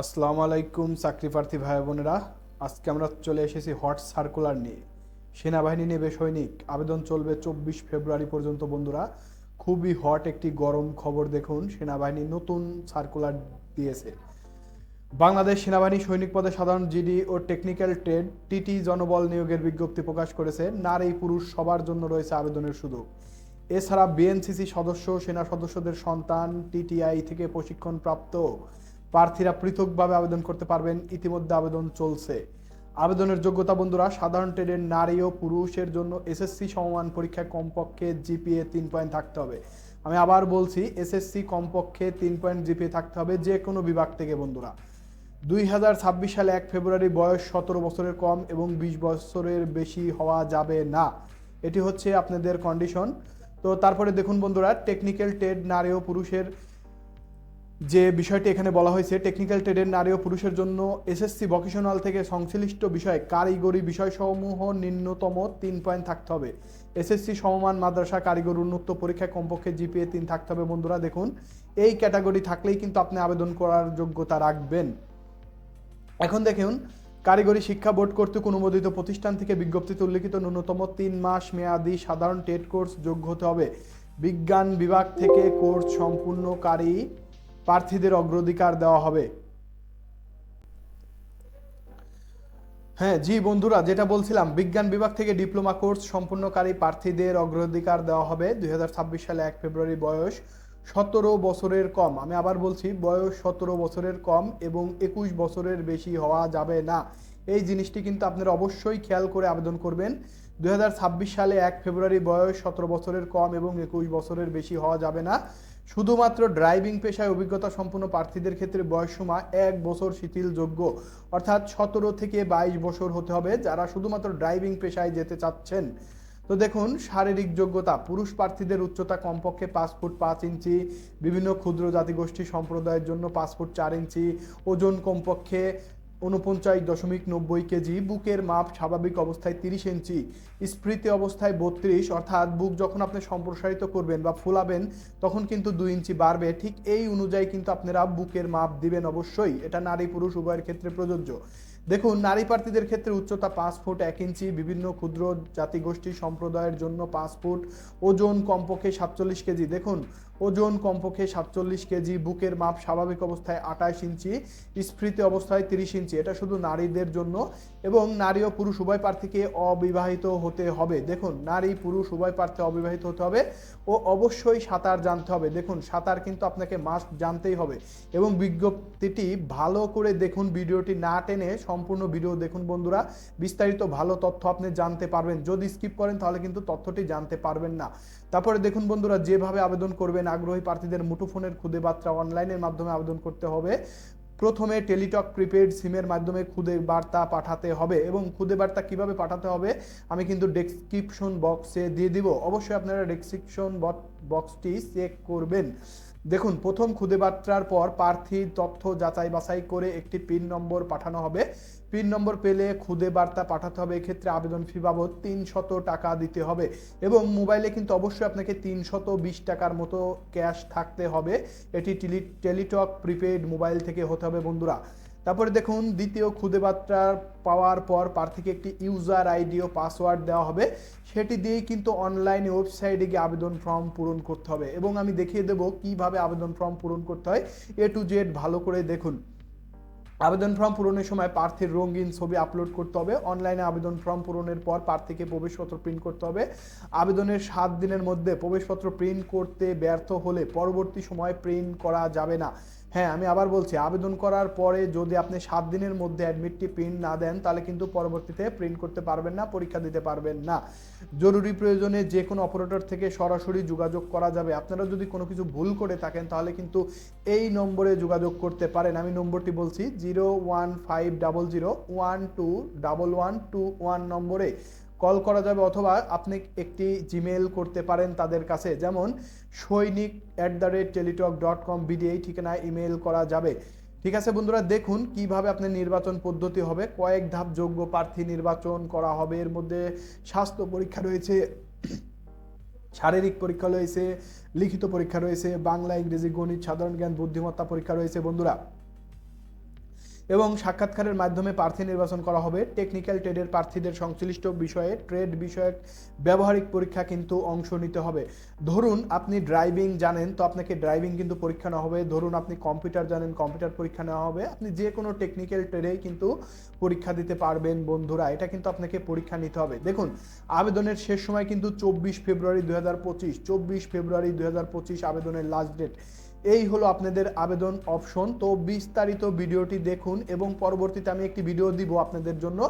আসসালামু আলাইকুম চাকরি প্রার্থী ভাই বোনেরা। আজকে আমরা চলে এসেছি হট সার্কুলার নিয়ে। সেনাবাহিনী নেবে সৈনিক। আবেদন চলবে চব্বিশ ফেব্রুয়ারি পর্যন্ত, বন্ধুরা। খুবই হট একটি গরম খবর দেখুন, সেনাবাহিনী নতুন সার্কুলার দিয়েছে। বাংলাদেশ সেনাবাহিনী সৈনিক পদে সাধারণ জিডি ও টেকনিক্যাল ট্রেড টিটি জনবল নিয়োগের বিজ্ঞপ্তি প্রকাশ করেছে। নারী পুরুষ সবার জন্য রয়েছে আবেদনের সুযোগ। এছাড়া বিএনসিসি সদস্য, সেনা সদস্যদের সন্তান টিটিআই থেকে প্রশিক্ষণপ্রাপ্ত প্রার্থীরা পৃথকভাবে আবেদন করতে পারবেন। ইতিমধ্যে আবেদন চলছে। আবেদনের যোগ্যতা বন্ধুরা, সাধারণ ট্রেডের নারী ও পুরুষের জন্য এসএসসি সমমান পরীক্ষায় কমপক্ষে জিপিএ তিন পয়েন্ট থাকতে হবে। আমি আবার বলছি, এসএসসি কমপক্ষে তিন পয়েন্ট জিপিএ থাকতে হবে যে কোনো বিভাগ থেকে বন্ধুরা। দুই হাজার ছাব্বিশ সালে এক ফেব্রুয়ারি বয়স সতেরো বছরের কম এবং বিশ বছরের বেশি হওয়া যাবে না। এটি হচ্ছে আপনাদের কন্ডিশন তো তারপরে দেখুন বন্ধুরা টেকনিক্যাল ট্রেড নারী ও পুরুষের যে বিষয়টি এখানে বলা হয়েছে টেকনিক্যাল ট্রেডের নারী ও পুরুষের জন্য এসএসসি ভকেশনাল থেকে সংশ্লিষ্ট বিষয় কারিগরি বিষয়সমূহ নিম্নতম তিন পয়েন্ট থাকতে হবে। এসএসসি সমমান মাদ্রাসা কারিগরি উন্মুক্ত পরীক্ষায় কমপক্ষে জিপিএ তিন থাকতে হবে। বন্ধুরা, দেখুন, এই ক্যাটাগরি থাকলেই কিন্তু আপনি আবেদন করার যোগ্যতা রাখবেন। এখন দেখুন, কারিগরি শিক্ষা বোর্ড কর্তৃক অনুমোদিত প্রতিষ্ঠান থেকে বিজ্ঞপ্তিতে উল্লেখিত ন্যূনতম তিন মাস মেয়াদি সাধারণ টেট কোর্স যোগ্য হতে হবে। বিজ্ঞান বিভাগ থেকে কোর্স সম্পূর্ণকারী প্রার্থীদের অগ্রাধিকার দেওয়া হবে। হ্যাঁ জি বন্ধুরা, যেটা বলছিলাম, বিজ্ঞান বিভাগ থেকে ডিপ্লোমা কোর্স সম্পূর্ণকারী প্রার্থীদের অগ্রাধিকার দেওয়া হবে দু হাজার ছাব্বিশ সালে এক ফেব্রুয়ারি বয়স সতেরো বছরের কম। আমি আবার বলছি, বয়স সতেরো বছরের কম এবং একুশ বছরের বেশি হওয়া যাবে না। এই জিনিসটি কিন্তু আপনারা অবশ্যই খেয়াল করে আবেদন করবেন। দুই হাজার ছাব্বিশ সালে এক ফেব্রুয়ারি বয়স সতেরো বছরের কম এবং একুশ বছরের বেশি হওয়া যাবে না। শুধুমাত্র ড্রাইভিং পেশায় অভিজ্ঞতা সম্পন্ন প্রার্থীদের ক্ষেত্রে বয়সসীমা এক বছর শিথিলযোগ্য। অর্থাৎ সতেরো থেকে বাইশ বছর হতে হবে যারা শুধুমাত্র ড্রাইভিং পেশায় যেতে চাচ্ছেন। তো দেখুন, শারীরিক যোগ্যতা, পুরুষ প্রার্থীদের উচ্চতা কমপক্ষে পাঁচ ফুট পাঁচ ইঞ্চি, বিভিন্ন ক্ষুদ্র জাতিগোষ্ঠী সম্প্রদায়ের জন্য পাঁচ ফুট চার ইঞ্চি, ওজন কমপক্ষে উনপঞ্চাশ দশমিক নব্বই কেজি, বুকের মাপ স্বাভাবিক অবস্থায় তিরিশ ইঞ্চি, স্ফৃতি অবস্থায় বত্রিশ, অর্থাৎ বুক যখন আপনি সম্প্রসারিত করবেন বা ফুলাবেন, তখন কিন্তু দুই ইঞ্চি বাড়বে। ঠিক এই অনুযায়ী কিন্তু আপনারা বুকের মাপ দিবেন অবশ্যই। এটা নারী পুরুষ উভয়ের ক্ষেত্রে প্রযোজ্য। দেখুন, নারী প্রার্থীদের ক্ষেত্রে উচ্চতা পাঁচ ফুট এক ইঞ্চি, বিভিন্ন ক্ষুদ্র জাতিগোষ্ঠী সম্প্রদায়ের জন্য পাঁচ ফুট, ওজন কমপক্ষে সাতচল্লিশ কেজি। দেখুন, ওজন কমপক্ষে সাতচল্লিশ কেজি, বুকের মাপ স্বাভাবিক অবস্থায় আঠাশ ইঞ্চি, স্ফীতি অবস্থায় তিরিশ ইঞ্চি। এটা শুধু নারীদের জন্য এবং নারী ও পুরুষ উভয় প্রার্থীকে অবিবাহিত হতে হবে। দেখুন, নারী, পুরুষ উভয় প্রার্থী অবিবাহিত হতে হবে ও অবশ্যই সাঁতার জানতে হবে। দেখুন, সাঁতার কিন্তু আপনাকে মাস্ট জানতেই হবে এবং বিজ্ঞপ্তিটি ভালো করে দেখুন, ভিডিওটি না টেনে সম্পূর্ণ ভিডিও দেখুন বন্ধুরা। বিস্তারিত ভালো তথ্য আপনি জানতে পারবেন। যদি স্কিপ করেন, তাহলে কিন্তু তথ্যটি জানতে পারবেন না। তারপরে দেখুন বন্ধুরা, যেভাবে আবেদন করবেন, আগ্রহী প্রার্থীদের মুঠোফোনের খুদে বার্তা অনলাইনের মাধ্যমে আবেদন করতে হবে। প্রথমে টেলিটক প্রিপেড সিমের মাধ্যমে খুদে বার্তা পাঠাতে হবে এবং খুদে বার্তা কীভাবে পাঠাতে হবে, আমি কিন্তু ডেসক্রিপশন বক্সে দিয়ে দিব। অবশ্যই আপনারা ডেসক্রিপশন বক্সটি চেক করবেন। দেখুন, প্রথম খুদে বার্তার পর প্রার্থীর তথ্য যাচাই বাছাই করে একটি পিন নম্বর পাঠানো হবে। পিন নম্বর পেলে খুদে বার্তা পাঠাতে হবে। এক্ষেত্রে আবেদন ফি বাবদ তিনশত টাকা দিতে হবে এবং মোবাইলে কিন্তু অবশ্যই আপনাকে তিনশত বিশ টাকার মতো ক্যাশ থাকতে হবে। এটি টেলি টেলিটক প্রিপেড মোবাইল থেকে হতে হবে বন্ধুরা। তারপরে দেখুন দ্বিতীয় খুদে বার্তা পাওয়ার পর প্রার্থীকে একটি ইউজার আইডি ও পাসওয়ার্ড দেওয়া হবে। সেটি দিয়েই কিন্তু অনলাইনে ওয়েবসাইটে গিয়ে আবেদন ফর্ম পূরণ করতে হবে। এবং আমি দেখিয়ে দেবো কীভাবে আবেদন ফর্ম পূরণ করতে হয়। এ টু জেড ভালো করে দেখুন। আবেদন ফর্ম পূরণের সময় প্রার্থীর রঙিন ছবি আপলোড করতে হবে। অনলাইনে আবেদন ফর্ম পূরণের পর প্রার্থীকে প্রবেশপত্র প্রিন্ট করতে হবে। আবেদনের সাত দিনের মধ্যে প্রবেশপত্র প্রিন্ট করতে ব্যর্থ হলে পরবর্তী সময় প্রিন্ট করা যাবে না। হ্যাঁ আমি আবার বলছি, আবেদন করার পরে যদি আপনি সাত দিনের মধ্যে অ্যাডমিটটি প্রিন্ট না দেন, তাহলে কিন্তু পরবর্তীতে প্রিন্ট করতে পারবেন না, পরীক্ষা দিতে পারবেন না। জরুরি প্রয়োজনে যে কোনো অপারেটর থেকে সরাসরি যোগাযোগ করা যাবে। আপনারা যদি কোনো কিছু ভুল করে থাকেন, তাহলে কিন্তু এই নম্বরে যোগাযোগ করতে পারেন। আমি নম্বরটি বলছি, zero one five double zero one two double one two one নম্বরে। কল করা যাবে অথবা আপনি একটি জিমেল করতে পারেন তাদের কাছে। যেমন, সৈনিক at the rate Teletalk dot com BD এই ঠিকানায় ইমেল করা যাবে। ঠিক আছে বন্ধুরা, দেখুন কীভাবে আপনার নির্বাচন পদ্ধতি হবে। কয়েক ধাপ যোগ্য প্রার্থী নির্বাচন করা হবে। এর মধ্যে স্বাস্থ্য পরীক্ষা রয়েছে, শারীরিক পরীক্ষা রয়েছে, লিখিত পরীক্ষা রয়েছে, বাংলা, ইংরেজি, গণিত, সাধারণ জ্ঞান, বুদ্ধিমত্তা পরীক্ষা রয়েছে বন্ধুরা। এবং সাক্ষাৎকারের মাধ্যমে প্রার্থী নির্বাচন করা হবে। টেকনিক্যাল ট্রেডের প্রার্থীদের সংশ্লিষ্ট বিষয়ে ট্রেড বিষয়ক ব্যবহারিক পরীক্ষা কিন্তু অংশ নিতে হবে। ধরুন আপনি ড্রাইভিং জানেন, তো আপনাকে ড্রাইভিং কিন্তু পরীক্ষা নেওয়া হবে। ধরুন আপনি কম্পিউটার জানেন, কম্পিউটার পরীক্ষা নেওয়া হবে। আপনি যে কোনো টেকনিক্যাল ট্রেডেই কিন্তু পরীক্ষা দিতে পারবেন বন্ধুরা। এটা কিন্তু আপনাকে পরীক্ষা নিতে হবে। দেখুন, আবেদনের শেষ সময় কিন্তু চব্বিশ ফেব্রুয়ারি দুই হাজার পঁচিশ। চব্বিশ ফেব্রুয়ারি দুই হাজার পঁচিশ আবেদনের লাস্ট ডেট এই হলো আপনাদের আবেদন অপশন। তো বিস্তারিত ভিডিওটি দেখুন এবং পরবর্তীতে আমি একটি ভিডিও দিব আপনাদের জন্য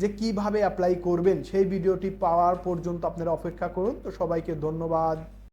যে কীভাবে অ্যাপ্লাই করবেন। সেই ভিডিওটি পাওয়ার পর্যন্ত আপনারা অপেক্ষা করুন। তো সবাইকে ধন্যবাদ।